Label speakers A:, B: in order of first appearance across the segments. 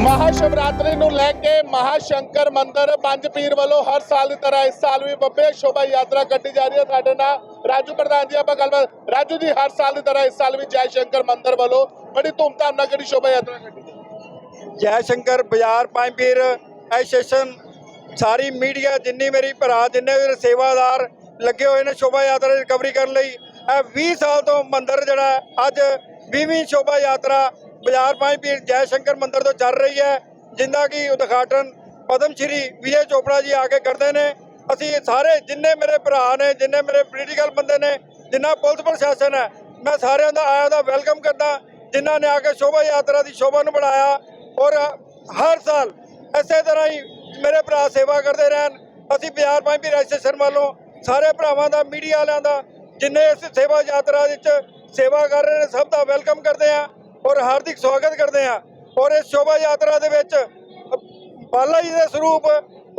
A: ਮਹਾਸ਼ਿਵਰਾਤਰੀ ਨੂੰ ਲੈ ਕੇ ਮਹਾ ਸ਼ੰਕਰ ਮੰਦਿਰ ਪੰਜ ਪੀਰ ਵੱਲੋਂ ਹਰ ਸਾਲ ਦੀ ਤਰ੍ਹਾਂ ਇਸ ਸਾਲ ਵੀ ਬੱਬੇ ਸ਼ੋਭਾ ਯਾਤਰਾ ਕੱਢੀ ਜਾ ਰਹੀ ਹੈ ਸਾਡੇ ਨਾਲ। ਰਾਜੂ ਪ੍ਰਧਾਨ ਜੀ, ਆਪਾਂ ਗੱਲਬਾਤ ਰਾਜੂ ਜੀ, ਹਰ ਸਾਲ ਦੀ ਤਰ੍ਹਾਂ ਇਸ ਸਾਲ ਵੀ ਜੈ ਸ਼ੰਕਰ ਮੰਦਿਰ ਵੱਲੋਂ ਬੜੀ ਧੂਮਧਾਮ ਨਾਲ ਕਿਹੜੀ ਸ਼ੋਭਾ ਯਾਤਰਾ ਕੱਢੀ ਜੈ
B: ਸ਼ੰਕਰ ਬਾਜ਼ਾਰ ਪੰਜ ਪੀਰ, ਐਸੋਸੀਏਸ਼ਨ, ਸਾਰੀ ਮੀਡੀਆ ਜਿੰਨੀ ਮੇਰੀ ਭਰਾ, ਜਿੰਨੇ ਵੀ ਸੇਵਾਦਾਰ ਲੱਗੇ ਹੋਏ ਨੇ ਸ਼ੋਭਾ ਯਾਤਰਾ ਦੀ ਰਿਕਵਰੀ ਕਰਨ ਲਈ, ਇਹ 20 ਸਾਲ ਤੋਂ ਮੰਦਿਰ ਜਿਹੜਾ ਅੱਜ 20ਵੀਂ ਸ਼ੋਭਾ ਯਾਤਰਾ ਬਾਜ਼ਾਰ ਪੰਜ ਪੀਰ ਜੈ ਸ਼ੰਕਰ ਮੰਦਿਰ ਤੋਂ ਚੱਲ ਰਹੀ ਹੈ, ਜਿੰਦਾ ਕਿ ਉਦਘਾਟਨ ਪਦਮ ਸ਼੍ਰੀ ਵੀਏ ਚੋਪੜਾ ਜੀ ਆ ਕੇ ਕਰਦੇ ਨੇ। ਅਸੀਂ ਸਾਰੇ ਜਿੰਨੇ ਮੇਰੇ ਭਰਾ ਨੇ, ਜਿੰਨੇ ਮੇਰੇ ਪੋਲੀਟੀਕਲ ਬੰਦੇ ਨੇ, ਜਿੰਨਾ ਪੁਲਿਸ ਪ੍ਰਸ਼ਾਸਨ ਹੈ, ਮੈਂ ਸਾਰਿਆਂ ਦਾ ਆਇਆ ਦਾ ਵੈਲਕਮ ਕਰਦਾ ਜਿਨ੍ਹਾਂ ਨੇ ਆ ਕੇ ਸ਼ੋਭਾ ਯਾਤਰਾ ਦੀ ਸ਼ੋਭਾ ਨੂੰ ਬਣਾਇਆ ਔਰ ਹਰ ਸਾਲ ਇਸੇ ਤਰ੍ਹਾਂ ਹੀ ਮੇਰੇ ਭਰਾ ਸੇਵਾ ਕਰਦੇ ਰਹਿਣ। ਅਸੀਂ ਬਿਹਾਰ ਪੰਜ ਵੀ ਰਾਜਸਥਾਨ ਵੱਲੋਂ ਸਾਰੇ ਭਰਾਵਾਂ ਦਾ, ਮੀਡੀਆ ਵਾਲਿਆਂ ਦਾ, ਜਿੰਨੇ ਇਸ ਸੇਵਾ ਯਾਤਰਾ ਵਿੱਚ ਸੇਵਾ ਕਰ ਰਹੇ ਨੇ, ਸਭ ਦਾ ਵੈਲਕਮ ਕਰਦੇ ਆ ਔਰ ਹਾਰਦਿਕ ਸਵਾਗਤ ਕਰਦੇ ਆ। ਔਰ ਇਸ ਸ਼ੋਭਾ ਯਾਤਰਾ ਦੇ ਵਿੱਚ ਬਾਲਾ ਜੀ ਦੇ ਸਰੂਪ,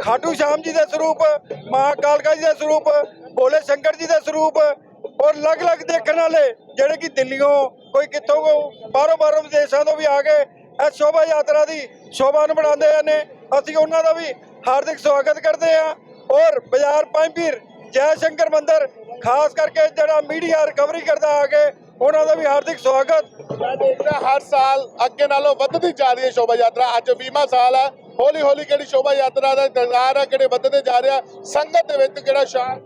B: ਖਾਟੂ ਸ਼ਾਮ ਜੀ ਦੇ ਸਰੂਪ, ਮਾਂ ਕਾਲਕਾ ਜੀ ਦੇ ਸਰੂਪ, ਭੋਲੇ ਸ਼ੰਕਰ ਜੀ ਦੇ ਸਰੂਪ ਔਰ ਅਲੱਗ-ਅਲੱਗ ਦੇਖਣ ਵਾਲੇ ਜਿਹੜੇ ਕਿ ਦਿੱਲੀੋਂ, ਕੋਈ ਕਿੱਥੋਂ ਕੋ ਬਾਹਰੋਂ ਬਾਹਰੋਂ ਵਿਦੇਸ਼ਾਂ ਤੋਂ ਵੀ ਆ ਕੇ ਇਸ ਸ਼ੋਭਾ ਯਾਤਰਾ ਦੀ ਸ਼ੋਭਾ ਨੂੰ ਬਣਾਉਂਦੇ ਨੇ। ਅਸੀਂ ਉਹਨਾਂ ਦਾ ਵੀ ਹਾਰਦਿਕ ਸਵਾਗਤ ਕਰਦੇ ਆ ਔਰ ਬਾਜ਼ਾਰ ਪੰਜ ਪੀਰ ਜੈ ਸ਼ੰਕਰ ਮੰਦਿਰ ਖਾਸ ਕਰਕੇ ਜਿਹੜਾ ਮੀਡੀਆ ਰਿਕਵਰੀ ਕਰਦਾ ਆ ਕੇ ਉਹਨਾਂ ਦਾ ਵੀ ਹਾਰਦਿਕ ਸਵਾਗਤ।
A: ਮੈਂ ਦੇਖ ਰਿਹਾ ਹਰ ਸਾਲ ਅੱਗੇ ਨਾਲੋਂ ਵੱਧਦੀ ਜਾ ਰਹੀ ਹੈ ਸ਼ੋਭਾ ਯਾਤਰਾ। ਅੱਜ 20ਵਾਂ ਸਾਲ ਹੈ। ਹੌਲੀ ਹੌਲੀ ਕਿਹੜੀ ਸ਼ੋਭਾ ਯਾਤਰਾ ਦਾ ਇੰਤਜ਼ਾਰ ਹੈ ਕਿਹੜੇ ਵੱਧਦੇ ਜਾ ਰਿਹਾ ਸੰਗਤ ਦੇ ਵਿੱਚ ਕਿਹੜਾ ਸ਼ਾਨ?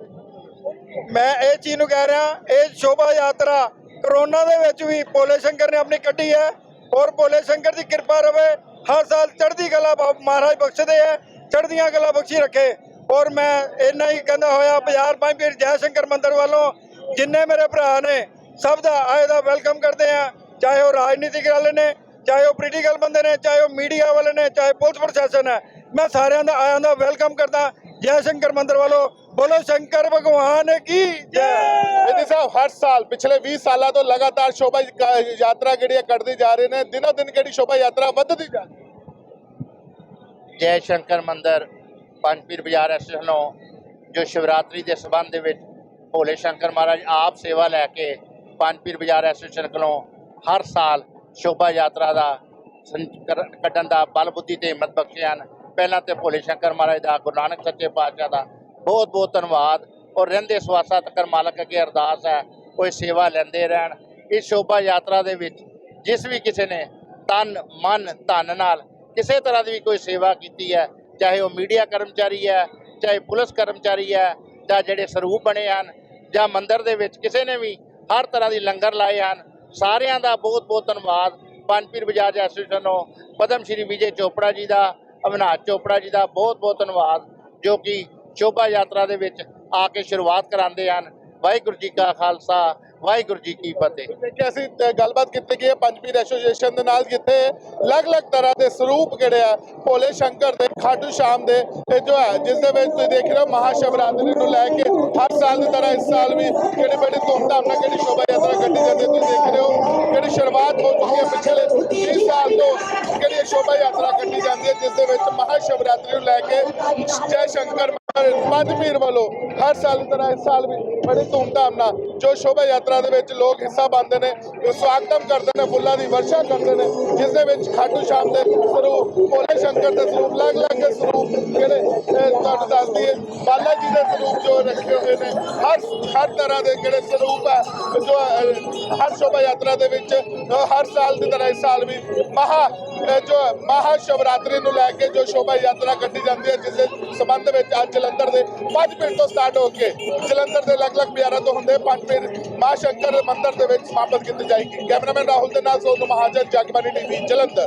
B: ਮੈਂ ਇਹ ਚੀਜ਼ ਨੂੰ ਕਹਿ ਰਿਹਾ ਇਹ ਸ਼ੋਭਾ ਯਾਤਰਾ ਕਰੋਨਾ ਦੇ ਵਿੱਚ ਵੀ ਭੋਲੇ ਸ਼ੰਕਰ ਨੇ ਆਪਣੀ ਕੱਢੀ ਹੈ। ਔਰ ਭੋਲੇ ਸ਼ੰਕਰ ਦੀ ਕਿਰਪਾ ਰਵੇ ਹਰ ਸਾਲ ਚੜ੍ਹਦੀ ਕਲਾ ਮਹਾਰਾਜ ਬਖਸ਼ਦੇ ਹੈ ਚੜ੍ਹਦੀਆਂ ਕਲਾ ਬਖਸ਼ੀ ਰੱਖੇ। ਔਰ ਮੈਂ ਇੰਨਾ ਹੀ ਕਹਿੰਦਾ ਹੋਇਆ ਬਾਜ਼ਾਰ ਪੰਜ ਪੀਰ ਜੈ ਸ਼ੰਕਰ ਮੰਦਿਰ ਵੱਲੋਂ ਜਿੰਨੇ ਮੇਰੇ ਭਰਾ ਨੇ ਸਭ ਦਾ ਆਏ ਦਾ ਵੈਲਕਮ ਕਰਦੇ ਆ ਚਾਹੇ ਉਹ ਰਾਜਨੀਤਿਕ ਵਾਲੇ ਨੇ ਚਾਹੇ ਉਹ ਪੋਲੀਟੀਕਲ ਬੰਦੇ ਨੇ ਚਾਹੇ ਉਹ ਮੀਡੀਆ ਵਾਲੇ ਨੇ ਚਾਹੇ ਪੁਲਿਸ ਪ੍ਰਸ਼ਾਸਨ ਹੈ ਮੈਂ ਸਾਰਿਆਂ ਦਾ ਆਇਆਂ ਦਾ ਵੈਲਕਮ ਕਰਦਾ ਜੈ ਸ਼ੰਕਰ ਮੰਦਿਰ ਵੱਲੋਂ ਬੋਲੋ ਸ਼ੰਕਰ ਭਗਵਾਨ ਕੀ ਜੈ।
A: ਇਹਦੇ ਸਾਹਿਬ ਹਰ ਸਾਲ ਪਿਛਲੇ 20 ਸਾਲਾਂ ਤੋਂ ਲਗਾਤਾਰ ਸ਼ੋਭਾ ਯਾਤਰਾ ਜਿਹੜੀ ਹੈ ਕੱਢਦੇ ਜਾ ਰਹੇ ਨੇ ਦਿਨੋ ਦਿਨ ਕਿਹੜੀ ਸ਼ੋਭਾ ਯਾਤਰਾ ਵੱਧਦੀ ਜਾ ਰਹੀ ਹੈ?
C: ਜੈ ਸ਼ੰਕਰ ਮੰਦਿਰ ਪੰਜਪੀਰ ਬਾਜ਼ਾਰ ਐਸੋਸੀਏਸ਼ਨ ਨੂੰ ਜੋ ਸ਼ਿਵਰਾਤਰੀ ਦੇ ਸਬੰਧ ਦੇ ਵਿੱਚ ਭੋਲੇ ਸ਼ੰਕਰ ਮਹਾਰਾਜ ਆਪ ਸੇਵਾ ਲੈ ਕੇ ਪੰਜਪੀਰ ਬਾਜ਼ਾਰ ਐਸੋਸੀਏਸ਼ਨ ਕੋਲੋਂ ਹਰ ਸਾਲ ਸ਼ੋਭਾ ਯਾਤਰਾ ਦਾ ਸੰ- ਕੱਢਣ ਦਾ ਬਲ, ਬੁੱਧੀ ਤੇ ਹਿੰਮਤ ਬਖਸ਼ੇ ਹਨ। ਪਹਿਲਾਂ ਤੇ ਭੋਲੇ ਸ਼ੰਕਰ ਮਹਾਰਾਜ ਦਾ ਗੁਰੂ ਨਾਨਕ ਸੱਚੇ ਪਾਤਸ਼ਾਹ ਦਾ ਬਹੁਤ ਬਹੁਤ ਧੰਨਵਾਦ। ਔਰ ਰਹਿੰਦੇ ਸਵਾਸਾਂ ਤੱਕ ਮਾਲਕ ਅੱਗੇ ਅਰਦਾਸ ਹੈ ਕੋਈ ਸੇਵਾ ਲੈਂਦੇ ਰਹਿਣ। ਇਸ ਸ਼ੋਭਾ ਯਾਤਰਾ ਦੇ ਵਿੱਚ ਜਿਸ ਵੀ ਕਿਸੇ ਨੇ ਤਨ, ਮਨ, ਧਨ ਨਾਲ ਕਿਸੇ ਤਰ੍ਹਾਂ ਦੀ ਵੀ ਕੋਈ ਸੇਵਾ ਕੀਤੀ ਹੈ ਚਾਹੇ ਉਹ ਮੀਡੀਆ ਕਰਮਚਾਰੀ ਹੈ, ਚਾਹੇ ਪੁਲਿਸ ਕਰਮਚਾਰੀ ਹੈ, ਜਾਂ ਜਿਹੜੇ ਸਰੂਪ ਬਣੇ ਹਨ, ਜਾਂ ਮੰਦਿਰ ਦੇ ਵਿੱਚ ਕਿਸੇ ਨੇ ਵੀ ਹਰ ਤਰ੍ਹਾਂ ਦੀ ਲੰਗਰ ਲਾਏ ਹਨ, ਸਾਰਿਆਂ ਦਾ ਬਹੁਤ ਬਹੁਤ ਧੰਨਵਾਦ। ਪੰਜਪੀਰ ਬਜਾਜ ਐਸੋਸੀਏਸ਼ਨ ਨੂੰ ਪਦਮ ਸ਼੍ਰੀ ਵਿਜੇ ਚੋਪੜਾ ਜੀ ਦਾ, ਅਵਿਨਾਸ਼ ਚੋਪੜਾ ਜੀ ਦਾ ਬਹੁਤ ਬਹੁਤ ਧੰਨਵਾਦ, ਜੋ ਕਿ ਸ਼ੋਭਾ ਯਾਤਰਾ ਦੇ ਵਿੱਚ ਆ ਕੇ ਸ਼ੁਰੂਆਤ ਕਰਾਉਂਦੇ ਹਨ। ਵਾਹਿਗੁਰੂ ਜੀ ਕਾ ਖਾਲਸਾ ਵਾਹਿਗੁਰੂ ਜੀ ਕੀ ਫਤਿਹ।
A: ਦੇਖਿਆ ਅਸੀਂ ਤੇ ਗੱਲਬਾਤ ਕੀਤੀ ਗਈ ਹੈ ਪੰਜਪੀਰ ਐਸੋਸੀਏਸ਼ਨ ਦੇ ਨਾਲ, ਜਿੱਥੇ ਅਲੱਗ-ਅਲੱਗ ਤਰ੍ਹਾਂ ਦੇ ਸਰੂਪ ਕਿਹੜੇ ਆ, ਭੋਲੇ ਸ਼ੰਕਰ ਦੇ, ਖਾਟੂ ਸ਼ਾਮ ਦੇ ਇਹ ਜੋ ਹੈ, ਜਿਸ ਦੇ ਵਿੱਚ ਤੁਸੀਂ ਦੇਖ ਰਹੇ ਹੋ ਮਹਾ ਸ਼ਿਵਰਾਤਰੀ ਨੂੰ ਲੈ ਕੇ ਹਰ ਸਾਲ ਦੀ ਤਰ੍ਹਾਂ ਇਸ ਸਾਲ ਵੀ ਕਿਹੜੀ ਬੜੀ ਧੂਮਧਾਮ ਨਾਲ ਕਿਹੜੀ ਸ਼ੋਭਾ ਯਾਤਰਾ ਕੱਢੀ ਜਾਂਦੀ ਹੈ, ਤੁਸੀਂ ਦੇਖ ਰਹੇ ਹੋ, ਕਿਹੜੀ ਸ਼ੁਰੂਆਤ ਹੋ ਚੁੱਕੀ ਹੈ ਪਿਛਲੇ 20 ਸਾਲ ਤੋਂ ਕਿਹੜੀ ਸ਼ੋਭਾ ਯਾਤਰਾ ਕੱਢੀ ਜਾਂਦੀ ਹੈ, ਜਿਸ ਦੇ ਵਿੱਚ ਮਹਾਸ਼ਿਵ ਸ਼ਿਵਰਾਤਰੀ ਨੂੰ ਲੈ ਕੇ ਜੈ ਸ਼ੰਕਰ ਪੰਜ ਵੱਲੋਂ ਹਰ ਸਾਲ ਦੀ ਤਰ੍ਹਾਂ ਇਸ ਸਾਲ ਵੀ ਬੜੀ ਧੂਮਧਾਮ ਨਾਲ ਜੋ ਸ਼ੋਭਾ ਯਾਤਰਾ ਦੇ ਵਿੱਚ ਲੋਕ ਹਿੱਸਾ ਪਾਉਂਦੇ ਨੇ ਉਹ ਸਵਾਗਤਮ ਕਰਦੇ ਨੇ, ਫੁੱਲਾਂ ਦੀ ਵਰਸ਼ਾ ਕਰਦੇ ਨੇ, ਜਿਸ ਦੇ ਵਿੱਚ ਖਾਟੂ ਸ਼ਾਮ ਦੇ ਸਰੂਪ, ਭੋਲੇ ਸ਼ੰਕਰ ਦੇ ਸਰੂਪ ਅਲੱਗ ਅਲੱਗ ਸਰੂਪ ਜਿਹੜੇ ਤੁਹਾਨੂੰ ਦੱਸਦੀ ਹੈ ਬਾਲਾ ਜੀ ਦੇ ਸਰੂਪ ਜੋ ਰੱਖੇ ਹੋਏ ਨੇ, ਹਰ ਹਰ ਤਰ੍ਹਾਂ ਦੇ ਜਿਹੜੇ ਸਰੂਪ ਹੈ ਜੋ ਹਰ ਸ਼ੋਭਾ ਯਾਤਰਾ ਦੇ ਵਿੱਚ ਹਰ ਸਾਲ ਦੀ ਤਰ੍ਹਾਂ ਇਸ ਸਾਲ ਵੀ ਮਹਾ ਜੋ ਮਹਾ ਸ਼ਿਵਰਾਤਰੀ ਨੂੰ ਲੈ ਕੇ ਜੋ ਸ਼ੋਭਾ ਯਾਤਰਾ ਯਾਤਰਾ ਕੱਢੀ ਜਾਂਦੀ ਹੈ, ਜਿਸ ਦੇ ਸੰਬੰਧ ਵਿੱਚ ਅੱਜ ਜਲੰਧਰ ਦੇ ਪੰਜ ਪਿੰਡ ਤੋਂ ਸਟਾਰਟ ਹੋ ਕੇ ਜਲੰਧਰ ਦੇ ਅਲੱਗ-ਅਲੱਗ ਬਿਆਰਾਂ ਤੋਂ ਹੁੰਦੇ ਪੰਜ ਪਿੰਡ ਮਾਂ ਸ਼ੰਕਰ ਮੰਦਿਰ ਦੇ ਵਿੱਚ ਸਮਾਪਤ ਕੀਤੀ ਜਾਏਗੀ। ਕੈਮਰਾਮੈਨ ਰਾਹੁਲ ਦੇ ਨਾਲ ਸੋਨੂ ਮਹਾਜਨ ਜਗਬਾਨੀ ਟੀਵੀ, ਜਲੰਧਰ।